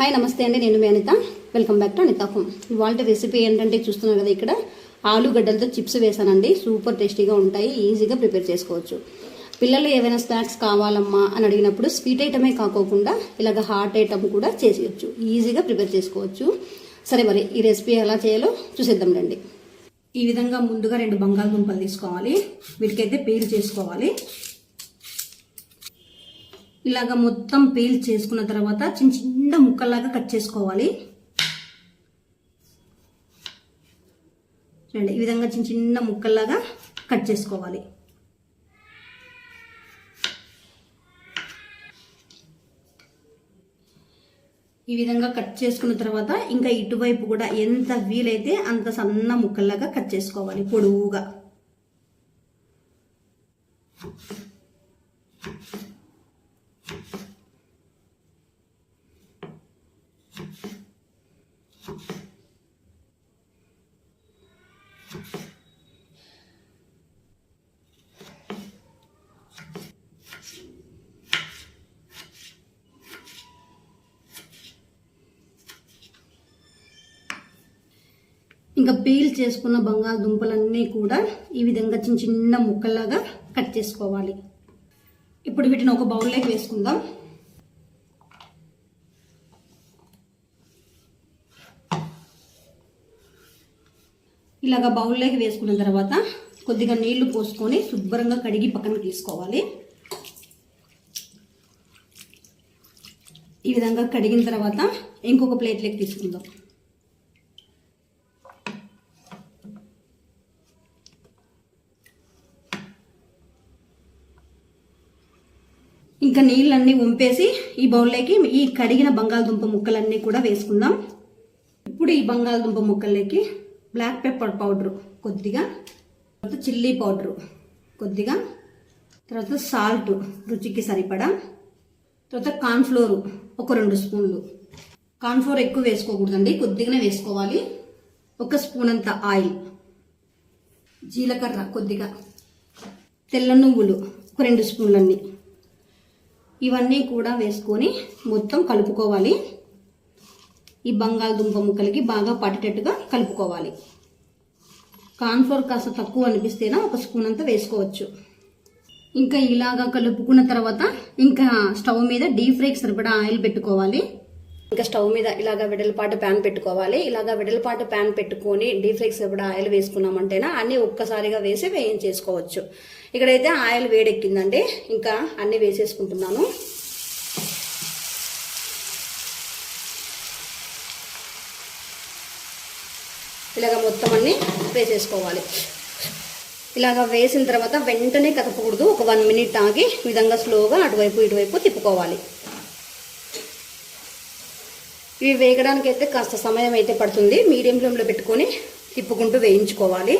Hi నమస్తే అండి. నేను మీ Anitha. Welcome back to Anitha home ఇవాళ రెసిపీ ఏంటంటే చూస్తున్నాం కదా ఇక్కడ. ఆలుగడ్డలతో చిప్స్ వేసానండి. సూపర్ టేస్టీగా ఉంటాయి. ఈజీగా ప్రిపేర్ చేసుకోవచ్చు. పిల్లలు ఏవైనా స్నాక్స్ కావాలమ్మా అని అడిగినప్పుడు స్వీట్ ఐటమే కాకోకుండా ఇలాగ హాట్ ఐటమ్ కూడా చేసేయచ్చు. ఈజీగా ప్రిపేర్ చేసుకోవచ్చు. సరే మరి ఈ రెసిపీ ఎలా చేయాలో చూసేద్దాం రండి. ఈ విధంగా ముందుగా రెండు బంగాళదుంపలు తీసుకోవాలి. వీటికైతే పేరు చేసుకోవాలి. ఇలాగ మొత్తం పీల్ చేసుకున్న తర్వాత చిన్న చిన్న ముక్కల్లాగా కట్ చేసుకోవాలి. చూడండి ఈ విధంగా చిన్న చిన్న ముక్కల్లాగా కట్ చేసుకోవాలి. ఈ విధంగా కట్ చేసుకున్న తర్వాత ఇంకా ఇటువైపు కూడా ఎంత వీలైతే అంత సన్న ముక్కల్లాగా కట్ చేసుకోవాలి పొడవుగా. ఇంకా పీల్ చేసుకున్న బంగాళదుంపలన్నీ కూడా ఈ విధంగా చిన్న చిన్న ముక్కల్లాగా కట్ చేసుకోవాలి. ఇప్పుడు వీటిని ఒక బౌల్లోకి వేసుకుందాం. ఇలాగ బౌల్లోకి వేసుకున్న తర్వాత కొద్దిగా నీళ్ళు పోసుకొని శుభ్రంగా కడిగి పక్కన తీసుకోవాలి. ఈ విధంగా కడిగిన తర్వాత ఇంకొక ప్లేట్లోకి తీసుకుందాం. ఇంకా నీళ్ళన్నీ ఉంపేసి ఈ బౌల్లోకి ఈ కడిగిన బంగాళదుంప ముక్కలన్నీ కూడా వేసుకుందాం. ఇప్పుడు ఈ బంగాళదుంప ముక్కల్లోకి బ్లాక్ పెప్పర్ పౌడర్ కొద్దిగా తర్వాత చిల్లీ పౌడర్ కొద్దిగా తర్వాత సాల్ట్ రుచికి సరిపడా తర్వాత కార్న్ఫ్లోర్ ఒక రెండు స్పూన్లు. కార్న్ఫ్లోర్ ఎక్కువ వేసుకోకూడదండి కొద్దిగానే వేసుకోవాలి. ఒక స్పూన్ అంత ఆయిల్ జీలకర్ర కొద్దిగా తెల్ల నువ్వులు ఒక రెండు స్పూన్లన్నీ. ఇవన్నీ కూడా వేసుకొని మొత్తం కలుపుకోవాలి. ఈ బంగాళదుంప ముక్కలకి బాగా పట్టేటట్టుగా కలుపుకోవాలి. కాన్ఫ్లోర్ కాస్త తక్కువ అనిపిస్తేనా ఒక స్పూన్ అంతా వేసుకోవచ్చు. ఇంకా ఇలాగా కలుపుకున్న తర్వాత ఇంకా స్టవ్ మీద డీప్ ఫ్రైకి సరిపడా ఆయిల్ పెట్టుకోవాలి. ఇంకా స్టవ్ మీద ఇలాగ వెడలపాటు ప్యాన్ పెట్టుకోవాలి. ఇలాగ వెడలపాటు ప్యాన్ పెట్టుకొని డీప్ ఫ్రైకి సరిపడా ఆయిల్ వేసుకున్నామంటేనా అన్ని ఒక్కసారిగా వేసి వేయించేసుకోవచ్చు. ఇక్కడైతే ఆయిల్ వేడెక్కిందండి. ఇంకా అన్నీ వేసేసుకుంటున్నాను. ఇలాగ మొత్తం అన్ని వేసేసుకోవాలి. ఇలాగ వేసిన తర్వాత వెంటనే కదపకూడదు. ఒక వన్ మినిట్ ఆగి విధంగా స్లోగా అటువైపు ఇటువైపు తిప్పుకోవాలి. ఇవి వేగడానికి అయితే కాస్త సమయం అయితే పడుతుంది. మీడియం ఫ్లేమ్లో పెట్టుకొని తిప్పుకుంటూ వేయించుకోవాలి.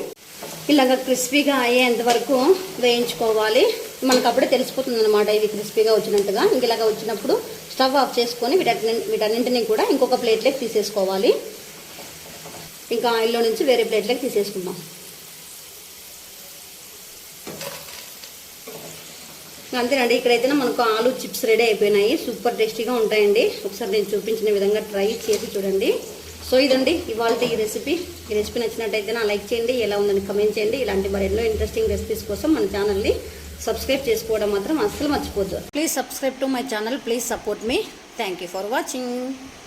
ఇలాగ క్రిస్పీగా అయ్యేంత వరకు వేయించుకోవాలి. మనకు అప్పుడే తెలిసిపోతుంది అనమాట ఇది క్రిస్పీగా వచ్చినట్టుగా. ఇంక ఇలాగ వచ్చినప్పుడు స్టవ్ ఆఫ్ చేసుకొని వీటన్ని వీటన్నింటినీ కూడా ఇంకొక ప్లేట్లోకి తీసేసుకోవాలి. ఇంకా ఆయిల్లో నుంచి వేరే ప్లేట్లోకి తీసేసుకుందాం. అంతేనండి ఇక్కడైతే మనకు ఆలు చిప్స్ రెడీ అయిపోయినాయి. సూపర్ టేస్టీగా ఉంటాయండి. ఒకసారి నేను చూపించిన విధంగా ట్రై చేసి చూడండి. సో ఇదండి ఇవాళ ఈ రెసిపీ ఈ రెసిపీ నచ్చినట్టయితే నా లైక్ చేయండి ఎలా ఉందని కమెంట్ చేయండి. ఇలాంటి మరెన్నో ఇంట్రెస్టింగ్ రెసిపీస్ కోసం మన ఛానల్ని సబ్స్క్రైబ్ చేసుకోవడం మాత్రం అస్సలు మర్చిపోద్దు please subscribe to my channel please support me thank you for watching